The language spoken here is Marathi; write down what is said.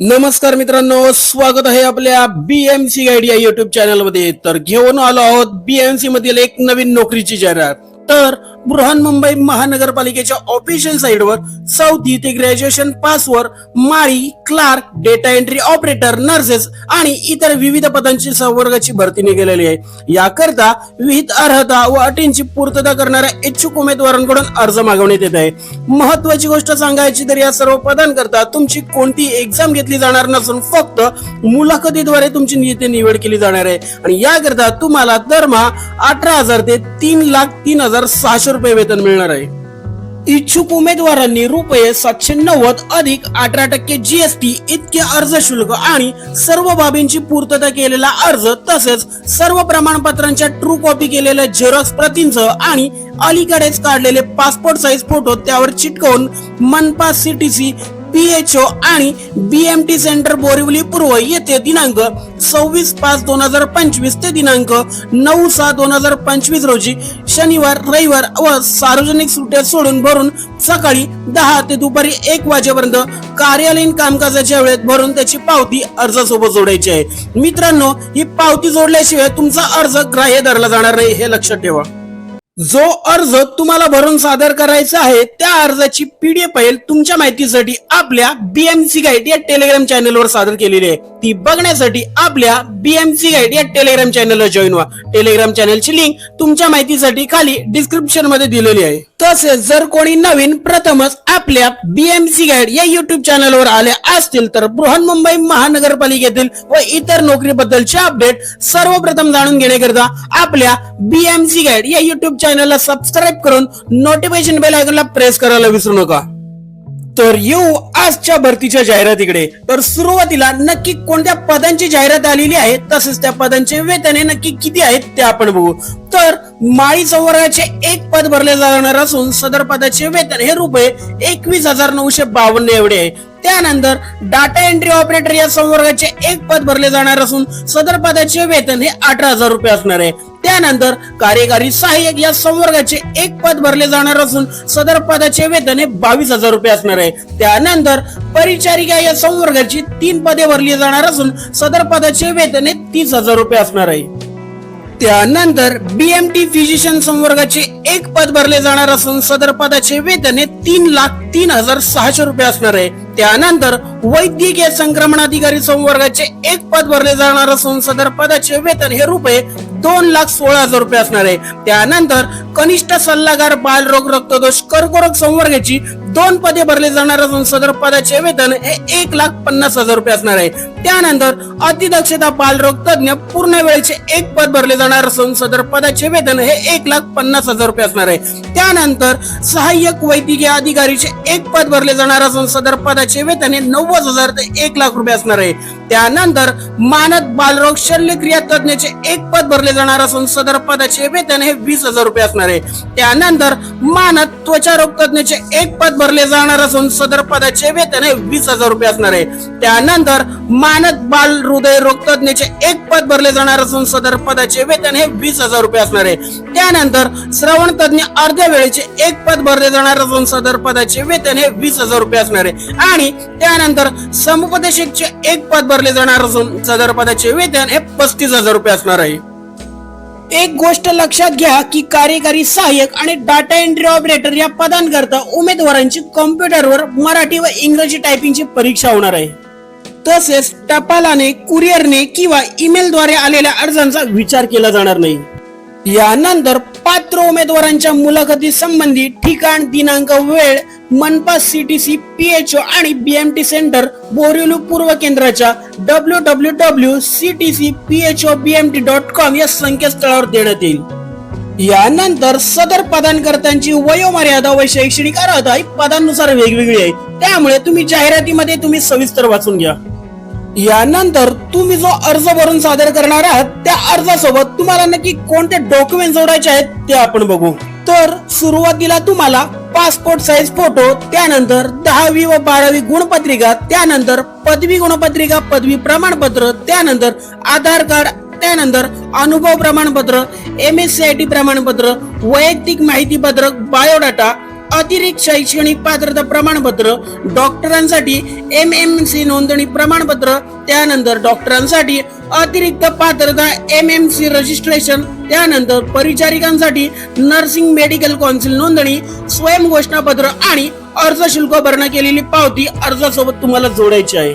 नमस्कार मित्रांनो स्वागत आहे आपल्या बीएमसी गाईड या युट्यूब चॅनलमध्ये. तर घेऊन आलो आहोत बीएमसी मधील एक नवीन नोकरीची जाहिरात. तर बृहन्मुंबई महानगरपालिकेच्या ऑफिशियल साईडवर चौथी ते ग्रॅज्युएशन पास वर माळी clerk data entry operator nurses आणि इतर विविध पदांची संवर्गाची भरती निघालेली आहे. याकरता विविध अर्हता व अटींची पूर्तता करणाऱ्या इच्छुक उमेदवारांकडून अर्ज मागवण्यात येत आहे. महत्वाची गोष्ट सांगायची तर या सर्व पदांकरता तुमची कोणती एक्झाम घेतली जाणार नसून फक्त मुलाखतीद्वारे तुमची नियती निवड केली जाणार आहे. आणि याकरता तुम्हाला दरमहा अठरा हजार ते तीन लाख तीन हजार सहाशे रुपये वेतन मिळणार आहे. इच्छुक उमेदवारांनी रुपये सातशे नव्वद अधिक अठरा टक्के जीएसटी इतके अर्ज शुल्क आणि सर्व बाबींची पूर्तता केलेला अर्ज तसेच सर्व प्रमाणपत्रांच्या ट्रू कॉपी केलेल्या झेरॉक्स प्रतींच आणि अलीकडेच काढलेले पासपोर्ट साईज फोटो त्यावर चिटकवून मनपा सीटीसी पीएचओ आणि बीएमटी सेंटर बोरिवली पूर्व येथे दिनांक सव्वीस पाच दोन हजार पंचवीस ते दिनांक नऊ सहा दोन हजार पंचवीस रोजी शनिवार रविवार व सार्वजनिक सुट्ट्या सोडून भरून सकाळी दहा ते दुपारी एक वाजेपर्यंत कार्यालयीन कामकाजाच्या वेळेत भरून त्याची पावती अर्जासोबत जोडायची आहे. मित्रांनो ही पावती जोडल्याशिवाय तुमचा अर्ज ग्राह्य धरला जाणार नाही हे लक्षात ठेवा. जो अर्ज तुम्हाला भरून सादर करायचा आहे त्या अर्जाची पीडीएफ फाईल तुमच्या माहितीसाठी आपल्या बीएमसी गाईड या टेलिग्राम चॅनेलवर सादर केलेली आहे. ती बघण्यासाठी आपल्या बीएमसी गाईड या टेलिग्राम चॅनलला जॉईन व्हा. टेलिग्राम चॅनलची लिंक तुमच्या माहितीसाठी खाली डिस्क्रिप्शनमध्ये दिलेली आहे. तसेच जर कोणी नवीन प्रथमच आपल्या बीएमसी गाईड या युट्यूब चॅनलवर आले असतील तर बृहन्मुंबई महानगरपालिकेतील व इतर नोकरीबद्दलचे अपडेट सर्वप्रथम जाणून घेण्याकरिता आपल्या बीएमसी गाईड या युट्यूब चॅनलला सबस्क्राईब करून नोटिफिकेशन बेल आयकॉनला प्रेस करायला विसरू नका. तर येऊ आजच्या भरतीच्या जाहिरातीकडे. तर सुरुवातीला नक्की कोणत्या पदांची जाहिरात आलेली आहे तसेच त्या पदांचे वेतने नक्की किती आहेत ते आपण बघू. तर माळी संवर्गाचे एक पद भरले जाणार असून सदर पदाचे वेतन हे रुपये एकवीस हजार नऊशे बावन्न एवढे आहे. त्यानंतर डाटा एंट्री ऑपरेटर या संवर्गाचे एक पद भरले जाणार असून सदर पदाचे वेतन हे अठरा हजार रुपये असणार आहे. त्यानंतर कार्यकारी सहाय्यक या संवर्गाचे एक पद भरले जाणार असून सदर पदाचे वेतन हे बावीस हजार रुपये असणार आहे. त्यानंतर परिचारिका या संवर्गाची तीन पदे भरली जाणार असून सदर पदाचे वेतन हे तीस हजार रुपये असणार आहे. त्यानंतर बीएमटी फिजिशियन संवर्गाचे एक पद भरले जाणार असून सदर पदाचे वेतन हे तीन लाख तीन हजार सहाशे रुपये असणार आहे. त्यानंतर वैद्यकीय संक्रमण अधिकारी संवर्गाचे एक पद भरले जाणार असून सदर पदाचे वेतन हे रुपये दोन लाख सोळा हजार रुपये असणार आहे. त्यानंतर कनिष्ठ सल्लागार बालरोग रक्तदोष कर्करोग संवर्गाची दोन पदे भरले जाणार असून सदर पदाचे वेतन हे एक लाख पन्नास हजार रुपये असणार आहे. त्यानंतर अतिदक्षता बालरोग तज्ञ पूर्ण वेळेचे एक पद भरले जाणार असून सदर पदाचे वेतन हे एक लाख पन्नास हजार रुपये असणार आहे. त्यानंतर सहाय्यक वैद्यकीय अधिकारीचे एक पद भरले जाणार असून सदर पदाचे वेतन हे नव्वद हजार ते एक लाख रुपये असणार आहे. त्यानंतर मानद बालरोग शल्यक्रिया तज्ञाचे एक पद भरले जाणार असून सदर पदाचे वेतन हे वीस हजार रुपये असणार आहे. त्यानंतर मानद त्वचारोग तज्ञाचे एक पद भरले जाणार असून सदर पदाचे वेतन हे वीस हजार रुपये असणार आहे. त्यानंतर मानद बाल हृदय रोगतज्ञचे एक पद भरले जाणार असून सदर पदाचे वेतन हे वीस हजार रुपये असणार आहे. त्यानंतर श्रवण तज्ञ अर्ध्या वेळेचे एक पद भरले जाणार असून सदर पदाचे वेतन हे वीस हजार रुपये असणार आहे. आणि त्यानंतर समुपदेशकचे एक पद भरले जाणार असून सदर पदाचे वेतन हे पस्तीस हजार रुपये असणार आहे. एक गोष्ट लक्षात घ्या की कार्यकारी सहाय्यक आणि डाटा एंट्री ऑपरेटर या पदांकरता उमेदवारांची कॉम्प्युटरवर मराठी व इंग्रजी टायपिंगची परीक्षा होणार आहे. तसेच टपालाने कुरिअरने किंवा ईमेलद्वारे आलेल्या अर्जांचा विचार केला जाणार नाही. यानंतर पात्र उमेदवारांच्या मुलाखती संबंधी ठिकाण दिनांक वेळ मनपा सीटीसी पीएचओ आणि बीएमटी सेंटर बोरिवली पूर्व केंद्राच्या W W W CTC PHO BMT dot com या संकेतस्थळावर देण्यात येईल. यानंतर सदर पदांकर्त्यांची वयोमर्यादा व शैक्षणिक अर्हता ही पदांनुसार वेगवेगळी आहे. त्यामुळे तुम्ही जाहिरातीमध्ये तुम्ही सविस्तर वाचून घ्या. यानंतर तुम्ही जो अर्ज भरून सादर करणार आहात त्या अर्जासोबत तुम्हाला नक्की कोणते डॉक्युमेंट जोडायचे आहेत ते आपण बघू. तर सुरुवातीला तुम्हाला पासपोर्ट साईज फोटो त्यानंतर दहावी व बारावी गुणपत्रिका त्यानंतर पदवी गुणपत्रिका पदवी प्रमाणपत्र त्यानंतर आधार कार्ड त्यानंतर अनुभव प्रमाणपत्र M S C I T प्रमाणपत्र वैयक्तिक माहिती पत्रक बायोडाटा अतिरिक्त शैक्षणिक पात्रता प्रमाणपत्र डॉक्टरांसाठी एम एम सी नोंदणी प्रमाणपत्र त्यानंतर डॉक्टरांसाठी अतिरिक्त पात्रता एम एम सी रजिस्ट्रेशन त्यानंतर परिचारिकांसाठी नर्सिंग मेडिकल कौन्सिल नोंदणी स्वयं घोषणापत्र आणि अर्ज शुल्क भरणा केलेली पावती अर्जासोबत तुम्हाला जोडायची आहे.